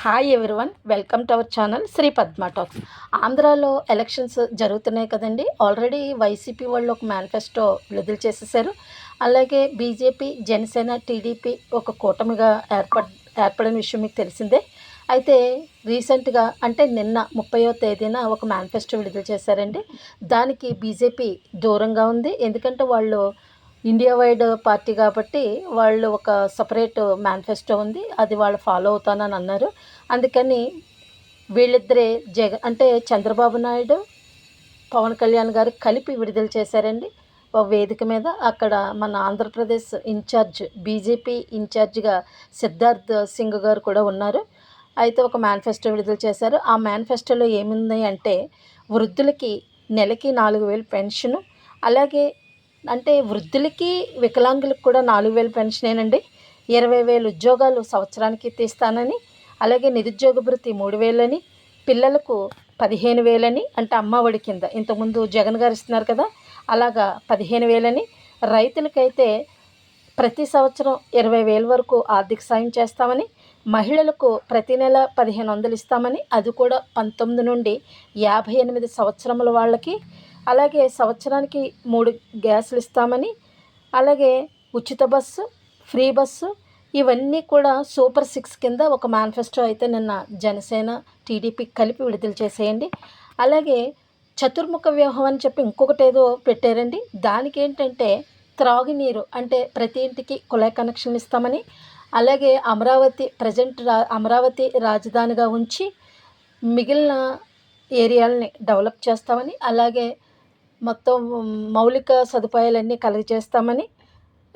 Hi everyone welcome to our channel Sri Padma talks ఆంధ్రాలో elections జరుగుతున్నాయి కదండి. Already YCP వాళ్ళు ఒక మేనిఫెస్టో విడుదల చేసేసారు. అలాగే బీజేపీ జనసేన టీడీపీ ఒక కూటమిగా ఏర్పడ్ ఏర్పడిన విషయం మీకు తెలిసిందే. అయితే రీసెంట్గా అంటే నిన్న ముప్పయో తేదీన ఒక మేనిఫెస్టో విడుదల చేశారండి. దానికి బీజేపీ దూరంగా ఉంది. ఎందుకంటే వాళ్ళు ఇండియా వైడ్ పార్టీ కాబట్టి వాళ్ళు ఒక సపరేట్ మేనిఫెస్టో ఉంది. అది వాళ్ళు ఫాలో అవుతానని అన్నారు. అందుకని వీళ్ళిద్దరే జగ అంటే చంద్రబాబు నాయుడు పవన్ కళ్యాణ్ గారు కలిపి విడుదల చేశారండి. ఒక వేదిక మీద అక్కడ మన ఆంధ్రప్రదేశ్ ఇన్ఛార్జ్ బీజేపీ ఇన్ఛార్జ్గా సిద్ధార్థ్ సింగ్ గారు కూడా ఉన్నారు. అయితే ఒక మేనిఫెస్టో విడుదల చేశారు. ఆ మేనిఫెస్టోలో ఏముంది అంటే వృద్ధులకి నెలకి నాలుగు వేలు పెన్షను అలాగే అంటే వృద్ధులకి వికలాంగులకు కూడా నాలుగు వేలు పెన్షనేనండి. ఇరవై వేలు ఉద్యోగాలు సంవత్సరానికి తీస్తానని అలాగే నిరుద్యోగ భృతి మూడు వేలని పిల్లలకు పదిహేను వేలని అంటే అమ్మఒడి కింద. ఇంతకుముందు జగన్ గారు ఇస్తున్నారు కదా అలాగా పదిహేను వేలని. రైతులకైతే ప్రతి సంవత్సరం ఇరవై వేల వరకు ఆర్థిక సాయం చేస్తామని మహిళలకు ప్రతి నెల పదిహేను వందలు ఇస్తామని అది కూడా పంతొమ్మిది నుండి యాభై ఎనిమిది సంవత్సరముల వాళ్ళకి అలాగే సంవత్సరానికి మూడు గ్యాసులు ఇస్తామని అలాగే ఉచిత బస్సు ఫ్రీ బస్సు ఇవన్నీ కూడా సూపర్ సిక్స్ కింద ఒక మేనిఫెస్టో అయితే నిన్న జనసేన టీడీపీ కలిపి విడుదల చేసేయండి. అలాగే చతుర్ముఖ వ్యూహం అని చెప్పి ఇంకొకటి ఏదో పెట్టారండి. దానికి ఏంటంటే త్రాగునీరు అంటే ప్రతి ఇంటికి కుళాయి కనెక్షన్ ఇస్తామని అలాగే అమరావతి ప్రజెంట్ రా అమరావతి రాజధానిగా ఉంచి మిగిలిన ఏరియాలని డెవలప్ చేస్తామని అలాగే మొత్తం మౌలిక సదుపాయాలన్నీ కలుగజేస్తామని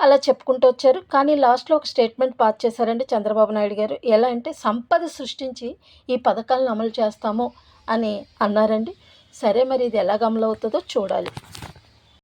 అలా చెప్పుకుంటూ వచ్చారు. కానీ లాస్ట్లో ఒక స్టేట్మెంట్ పాస్ చేశారండి చంద్రబాబు నాయుడు గారు. ఎలా అంటే సంపద సృష్టించి ఈ పథకాలను అమలు చేస్తాము అని అన్నారండి. సరే మరి ఇది ఎలాగ అమలు అవుతుందో చూడాలి.